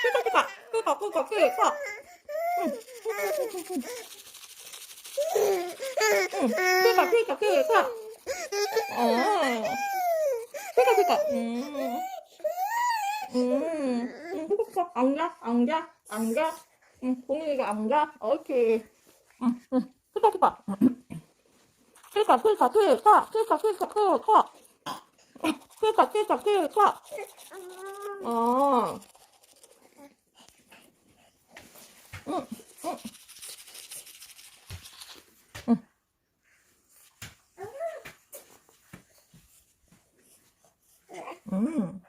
치카 치카 치카 치카 치카 치카 치카 어 치카 치카 음 음, 치카 앉아 앉아 앉아 응 공이가 앉아 옳지 응, 응. 치카 치카 치카 치카 치카 치카 치카 치카 치카 치카 치카 어 응.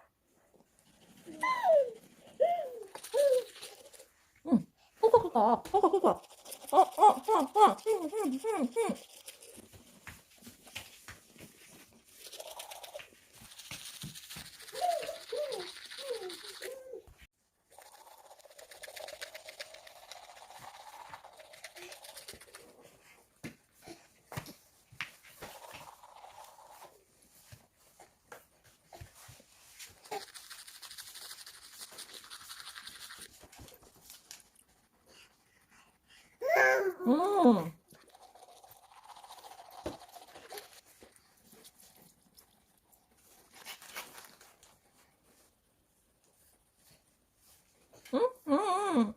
응. 꼬꼬꼬꼬. 꼬꼬꼬꼬. 어, 어, 어, 어. 응, 응, 응, 응. 응. 응? 응, 응.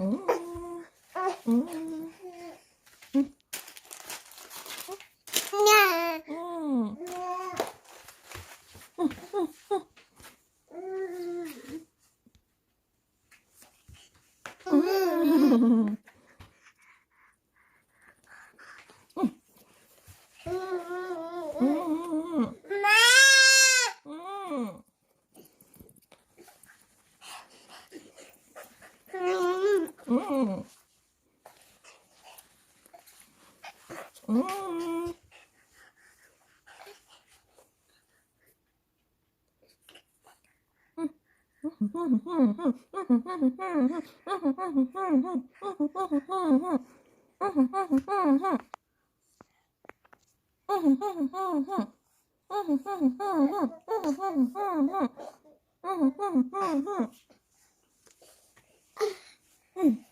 응. 응. อืม Mm-hmm.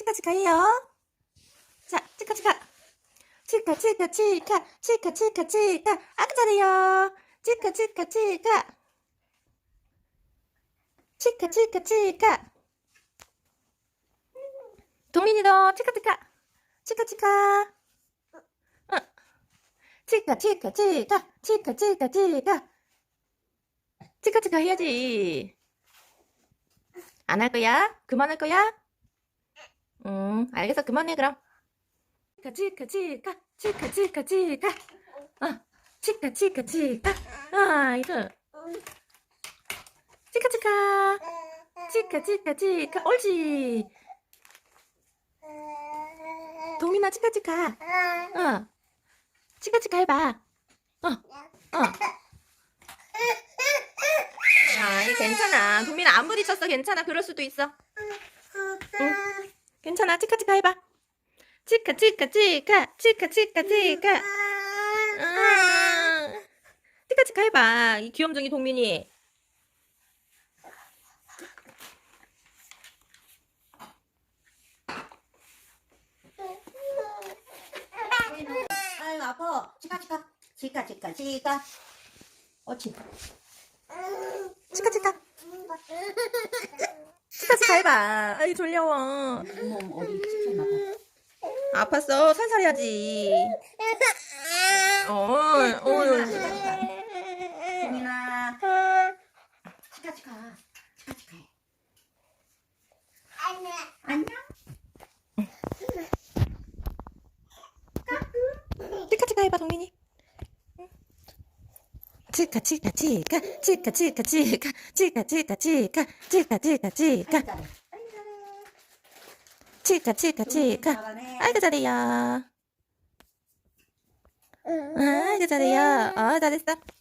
치카 치카 해요. 자 치카 치카. 치카 치카 치카. 치카 치카 치카. 아까 잘해요. 치카 치카 치카. 치카 치카 치카. 동민이도 치카 치카. 치카 치카. 응. 치카 치카 치카. 치카 치카 치카. 치카 치카 해야지. 안 할 거야? 그만할 거야? 응 알겠어 그만해 그럼 치카 치카 치카 치카 치카 치카 어 치카 치카 치카 아 이거 치카 치카 치카 치카 치카 옳지 동민아 치카 치카 어 치카 치카 해봐 어 어. 아, 이 괜찮아. 동민아 안 부딪혔어. 괜찮아. 그럴 수도 있어. 응. 괜찮아. 치카 치카 해봐. 치카 치카 치카 치카 치카 치카. 아, 치카 치카 해봐. 이 귀염둥이 동민이. 아유 아파 치카 치카 치카 치카 치카 옳지 치카 치카. 치카 치카 해봐. 아이 졸려워. 어디 아팠어. 살살 해야지. 어, 어. 동민아 치카 치카 치카 치카 해 안녕 치카 해봐 동민이 응. 치카 치카 치카 치카 치카 치카 치카 치카 치카 치카 치카 치카 아이고, 잘해. 아이고, 잘해. 치카 치카 치카 잘하네. 아이고